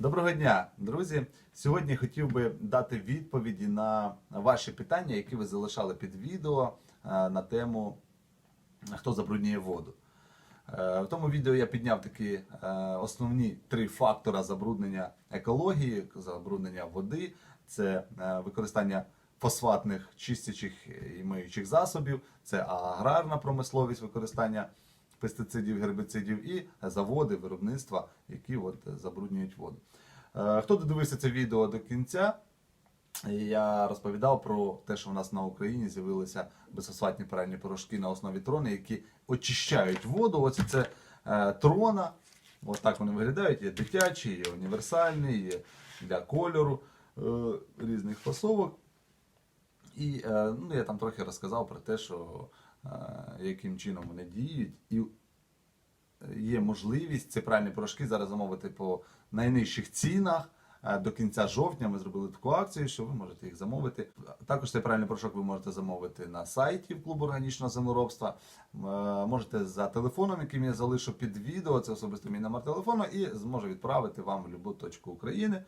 Доброго дня, друзі. Сьогодні хотів би дати відповіді на ваші питання, які ви залишали під відео е, на тему хто забруднює воду. Е, В тому відео я підняв такі е, основні три фактора забруднення екології, забруднення води. Це використання фосфатних чистячих і миючих засобів, це аграрна промисловість, використання пестицидів, гербіцидів і заводи, виробництва, які от забруднюють воду. Е, Хто додивився це відео до кінця, я розповідав про те, що в нас на Україні з'явилися безфосфатні пральні порошки на основі трони, які очищають воду. Ось це е, трона. Ось так вони виглядають. Є дитячі, є універсальні, є для кольору е, різних фасовок. І е, ну, я там трохи розказав про те, що е, яким чином вони діють. І є можливість ці пральні порошки зараз замовити по найнижчих цінах. Е, До кінця жовтня ми зробили таку акцію, що ви можете їх замовити. Також цей пральний порошок ви можете замовити на сайті в клубу органічного землеробства. Е, Можете за телефоном, яким я залишу під відео, це особисто мій номер телефону, і зможу відправити вам в будь-яку точку України.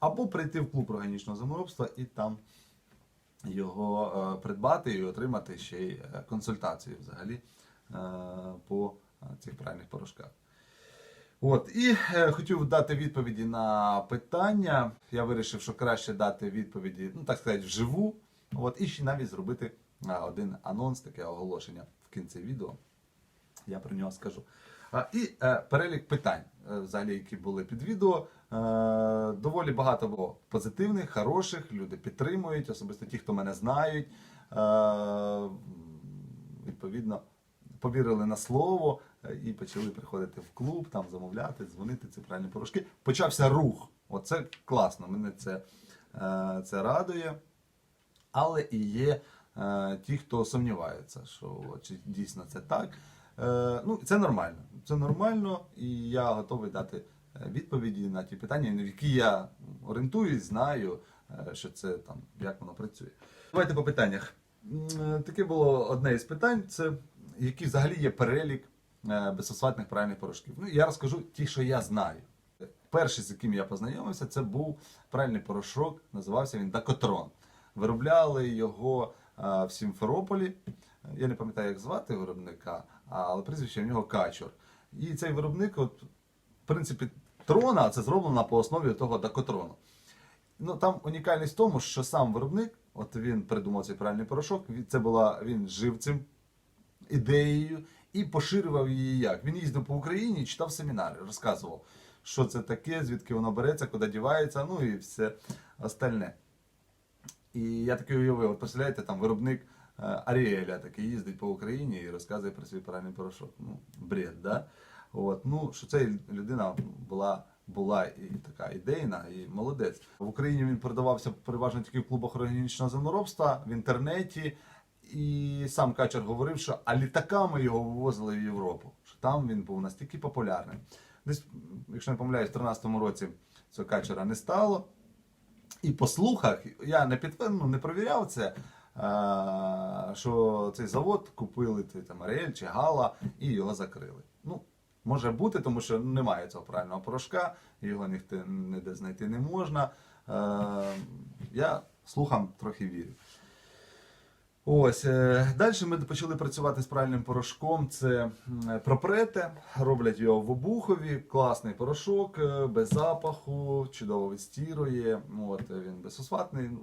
Або прийти в клуб органічного землеробства і там його е, придбати і отримати ще й консультацію взагалі по цих пральних порошках. От, і е, хотів дати відповіді на питання. Я вирішив, що краще дати відповіді, ну так сказати, вживу. От, і ще навіть зробити е, один анонс, таке оголошення в кінці відео. Я про нього скажу. А, І е, перелік питань, е, взагалі, які були під відео. Е, доволі багато було позитивних, хороших. Люди підтримують, особисто ті, хто мене знають. Е, відповідно, повірили на слово і почали приходити в клуб, там замовляти, дзвонити ці правильні порошки. Почався рух. Оце класно. Мене це, е, це радує. Але і є е, ті, хто сумнівається, що чи дійсно це так. Е, ну, це нормально. Це нормально, і я готовий дати е, відповіді на ті питання, на які я орієнтуюсь, знаю, е, що це там, як воно працює. Давайте по питаннях. Е, Таке було одне із питань: це який взагалі є перелік е, безфосфатних правильних порошків. Ну, я розкажу ті, що я знаю. Перший, з яким я познайомився, це був правильний порошок, називався він Дакотрон. Виробляли його е, в Сімферополі. Я не пам'ятаю, як звати виробника, але прізвище в нього Качур. І цей виробник, от, в принципі, трона це зроблено по основі того дакотрону. Ну, там унікальність в тому, що сам виробник, от він придумав цей правильний порошок, це була, він жив цим ідеєю і поширював її як. Він їздив по Україні читав семінари, розказував, що це таке, звідки воно береться, куди дівається, ну і все остальне. І я таки уявив, от представляєте, там виробник е, Аріеля такий їздить по Україні і розказує про свій правильний порошок. Ну, бред, да? От, ну, що ця людина була, була і така ідейна, і молодець. В Україні він продавався переважно тільки в клубах органічного землеробства, в інтернеті. І сам Качер говорив, що а літаками його вивозили в Європу. Що там він був настільки популярним. Десь, якщо не помиляюсь, в 2013 році цього качера не стало. І по слухах, я не підтвердив, ну, не провіряв це, е, що цей завод купили там Аріель чи Гала і його закрили. Ну, може бути, тому що немає цього правильного порошка, його ніхто ніде знайти не можна. Е, я слухам трохи вірю. Ось е, далі ми почали працювати з правильним порошком. Це пропрете, роблять його в обухові, класний порошок, е, без запаху, чудово відстірує. Ну, От е, він безфосфатний, ну,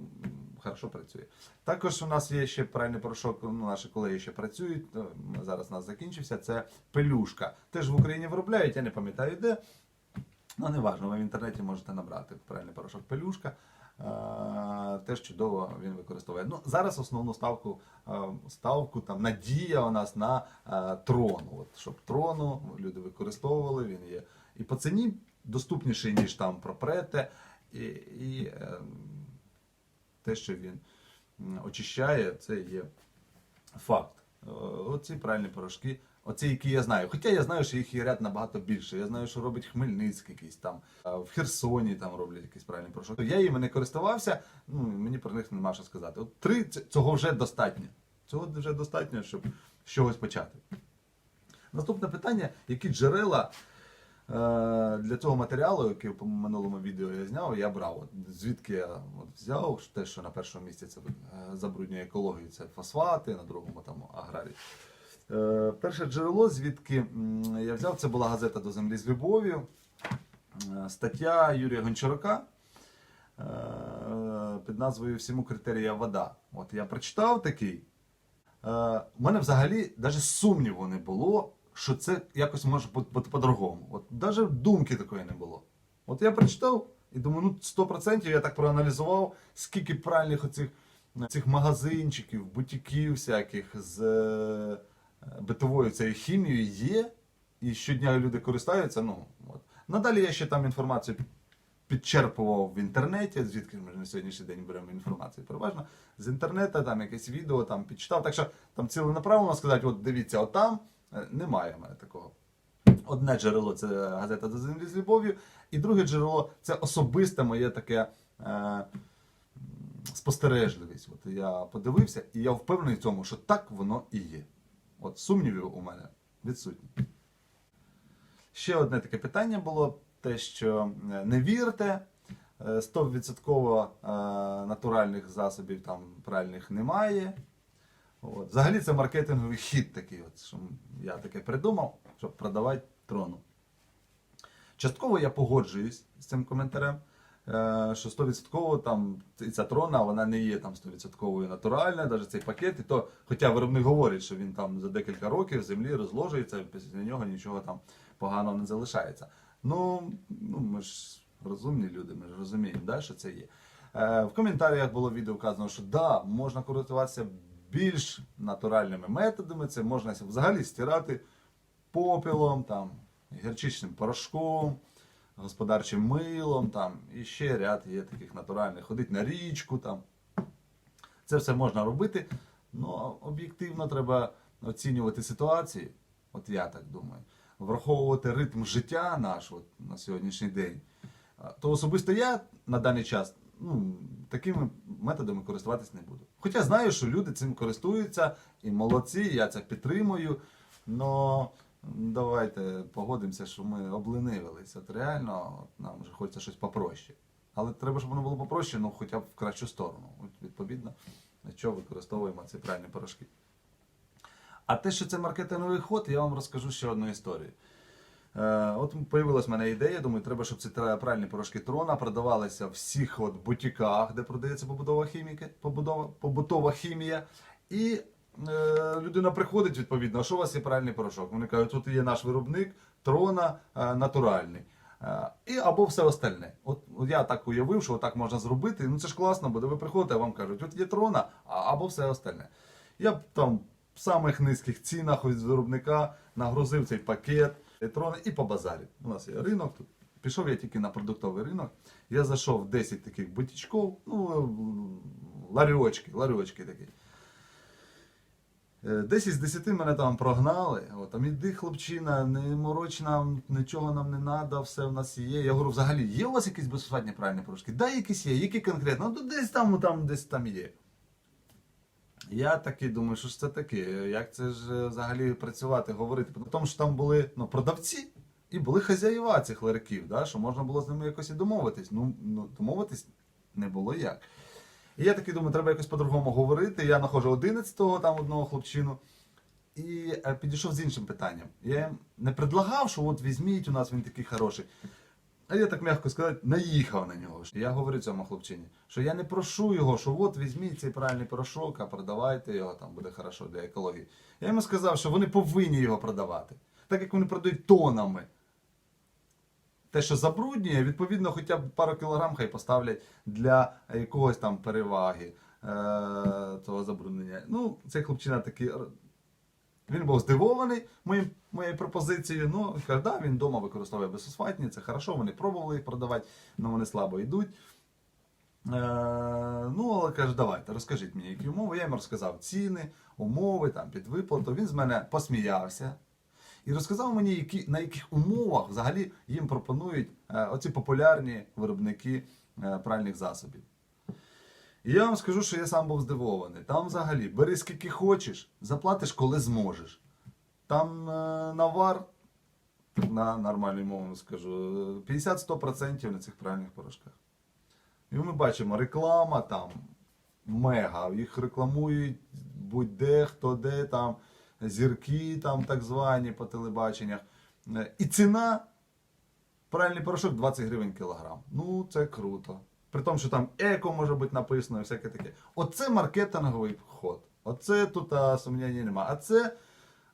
хорошо працює. Також у нас є ще правильний порошок. Ну, наші колеги ще працюють. Зараз у нас закінчився. Це пелюшка. Теж в Україні виробляють, я не пам'ятаю де. Ну, не важливо, ви в інтернеті можете набрати правильний порошок пелюшка. Е, Теж чудово він використовує. Ну, зараз основну ставку, е, ставку там, надія у нас на е, трону. От, щоб трону люди використовували, він є і по ціні доступніший, ніж там пропрете, і, і те, що він очищає, це є факт. Оці правильні порошки, оці, які я знаю. Хоча я знаю, що їх є ряд набагато більше. Я знаю, що робить Хмельницький якийсь там, в Херсоні там роблять якийсь правильний порошок. Я їм не користувався, ну мені про них нема що сказати. От три цього вже достатньо. Цього вже достатньо, щоб з чогось почати. Наступне питання: які джерела для цього матеріалу, який в минулому відео я зняв, я брав. От, звідки я от, взяв те, що на першому місці це е, забруднює екологію, це фосфати, на другому там аграрії. Е, перше джерело, звідки я взяв, це була газета до землі з любов'ю. Е, Стаття Юрія Гончарука е, під назвою Всьому критерія вода. От я прочитав такий. У мене взагалі навіть сумніву не було, що це якось може бути по-другому. От навіть думки такої не було. От я прочитав і думаю, ну 100% я так проаналізував, скільки правильних оцих цих магазинчиків, бутіків всяких з битовою цією хімією є, і щодня люди користуються. Ну, от. Надалі я ще там інформацію підчерпував в інтернеті, звідки ми на сьогоднішній день беремо інформацію. Переважно з інтернету, там якесь відео там підчитав. Так що там ціленаправленно сказати, от дивіться, отам е, немає в мене такого. Одне джерело це газета до землі з любов'ю, і друге джерело це особисте моє таке е, спостережливість. От я подивився, і я впевнений в цьому, що так воно і є. От сумнівів у мене відсутні. Ще одне таке питання було: те, що е, не вірте, е, 100% е, натуральних засобів там правильних немає. От. Взагалі це маркетинговий хід такий, от, що я таке придумав, щоб продавати трону. Частково я погоджуюсь з цим коментарем, е, що 100% там ця трона вона не є там 100% натуральна, навіть цей пакет, і то, хоча виробник говорить, що він там за декілька років в землі розложується, і після нього нічого там поганого не залишається. Ну, ну ми ж розумні люди, ми ж розуміємо, да, що це є. Е, в коментарях було відео вказано, що да, можна користуватися більш натуральними методами, це можна взагалі стирати попелом, там, гірчичним порошком, господарчим милом, там, і ще ряд є таких натуральних. Ходить на річку. Там. Це все можна робити, але об'єктивно треба оцінювати ситуації, от я так думаю, враховувати ритм життя наш от, на сьогоднішній день. То особисто я на даний час ну, такими методами користуватись не буду. Хоча знаю, що люди цим користуються і молодці, я це підтримую. Но давайте погодимося, що ми обленивилися. От реально нам вже хочеться щось попроще. Але треба, щоб воно було попроще, ну хоча б в кращу сторону. От, відповідно, на що використовуємо ці правильні порошки. А те, що це маркетинговий ход, я вам розкажу ще одну історію. Е, от появилась в мене ідея, думаю, треба, щоб ці правильні порошки трона продавалися в всіх от бутіках, де продається побутова хіміка, побудова, побутова хімія. І людина приходить відповідно, а що у вас є правильний порошок? Вони кажуть, тут є наш виробник, трона е, натуральний. Е, і або все остальне. От, я так уявив, що так можна зробити. Ну це ж класно, бо ви приходите, а вам кажуть, от є трона, або все остальне. Я там в самих низьких цінах від виробника нагрузив цей пакет трони і по базарі. У нас є ринок тут. Пішов я тільки на продуктовий ринок. Я зайшов в 10 таких бутічків, ну, ларьочки, ларьочки такі. Е, 10 з 10 мене там прогнали. От, там іди, хлопчина, не мороч нам, нічого нам не треба, все в нас є. Я говорю, взагалі, є у вас якісь безфосфатні правильні порошки? Да, якісь є, які конкретно? Ну, десь там, там, десь там є. Я таки думаю, що ж це таке? Як це ж е, взагалі працювати, говорити? Тому що там були ну, продавці і були хазяїва цих ларьків, да, що можна було з ними якось і домовитись. Ну, ну домовитись не було як. І я таки думаю, треба якось по-другому говорити. Я знаходжу 11-го там одного хлопчину. І е, підійшов з іншим питанням. Я їм не предлагав, що от візьміть, у нас він такий хороший. А я так м'яко сказати, наїхав на нього. Я говорю цьому хлопчині, що я не прошу його, що от візьміть цей правильний порошок, а продавайте його, там буде хорошо для екології. Я йому сказав, що вони повинні його продавати, так як вони продають тонами. Те, що забруднює, відповідно, хоча б пару кілограм хай поставлять для якогось там переваги е- того забруднення. Ну, цей хлопчина такий він був здивований моїм, моєю пропозицією. Ну, каже, да, він вдома використовує безфосфатні, це хорошо, вони пробували їх продавати, але вони слабо йдуть. Е, ну, але каже, давайте, розкажіть мені, які умови. Я йому розказав ціни, умови, там, під виплату. Він з мене посміявся. І розказав мені, які, на яких умовах взагалі їм пропонують е, оці популярні виробники е, пральних засобів. І я вам скажу, що я сам був здивований. Там взагалі бери скільки хочеш, заплатиш, коли зможеш. Там е, навар на нормальній мові скажу, 50-100% на цих правильних порошках. І ми бачимо, реклама там мега. Їх рекламують будь-де, хто де там, зірки там так звані по телебаченнях. Е, І ціна правильний порошок 20 гривень кілограм. Ну, це круто. При тому, що там еко може бути написано і всяке таке. Оце маркетинговий ход. Оце тут а, сумнівів нема. А це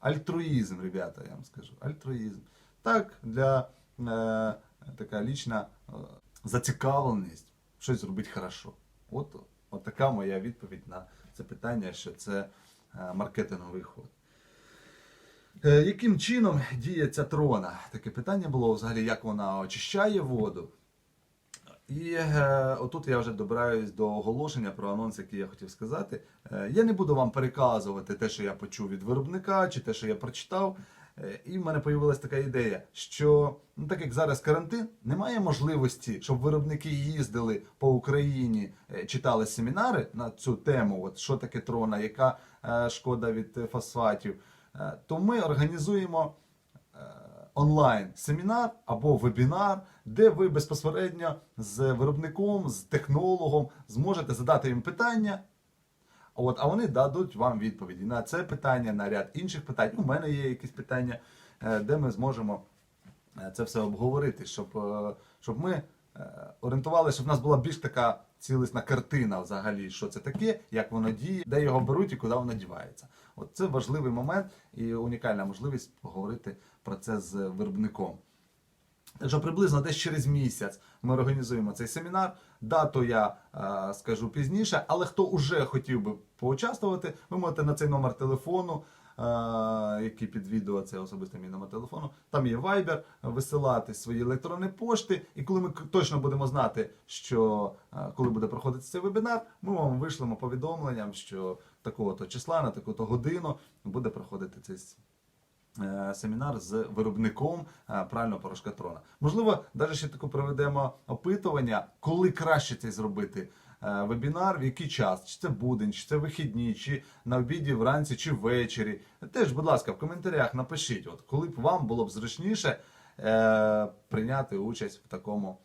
альтруїзм, ребята, я вам скажу. Альтруїзм. Так, для е, така лічна е, зацікавленість щось зробити хорошо. От, от така моя відповідь на це питання, що це е, маркетинговий ход. Е, Яким чином діє ця трона? Таке питання було взагалі, як вона очищає воду. І е, отут я вже добираюсь до оголошення про анонс, який я хотів сказати. Е, я не буду вам переказувати те, що я почув від виробника, чи те, що я прочитав. І в мене з'явилася така ідея, що ну, так як зараз карантин, немає можливості, щоб виробники їздили по Україні, читали семінари на цю тему, от що таке трона, яка е, шкода від фосфатів. Е, то ми організуємо е, онлайн семінар або вебінар, де ви безпосередньо з виробником, з технологом зможете задати їм питання. От, а вони дадуть вам відповіді на це питання, на ряд інших питань. У мене є якісь питання, е, де ми зможемо це все обговорити, щоб, щоб ми орієнтувалися, щоб в нас була більш така цілісна картина взагалі, що це таке, як воно діє, де його беруть і куди воно дівається. От це важливий момент і унікальна можливість поговорити про це з виробником. Так приблизно десь через місяць ми організуємо цей семінар. Дату я е, скажу пізніше, але хто вже хотів би поучаствувати, ви можете на цей номер телефону, е, який під відео, це особистий мій номер телефону. Там є Viber, висилати свої електронні пошти. І коли ми точно будемо знати, що е, коли буде проходити цей вебінар, ми вам вишлемо повідомленням, що такого-то числа на таку-то годину буде проходити цей е, семінар з виробником е, прального порошка трона. Можливо, навіть ще таку проведемо опитування, коли краще це зробити. е, Вебінар, в який час, чи це будень, чи це вихідні, чи на обіді вранці, чи ввечері. Теж, будь ласка, в коментарях напишіть, от коли б вам було б зручніше е, прийняти участь в такому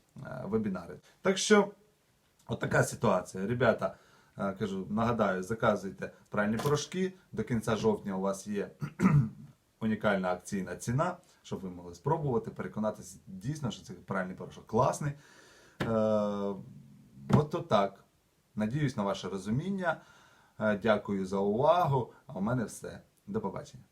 вебінарі. Так що, от така ситуація. Ребята, кажу, нагадаю, заказуйте пральні порошки. До кінця жовтня у вас є унікальна акційна ціна, щоб ви могли спробувати, переконатися дійсно, що цей пральний порошок класний. Е, от то так. Надіюсь на ваше розуміння. Е, дякую за увагу. А у мене все. До побачення.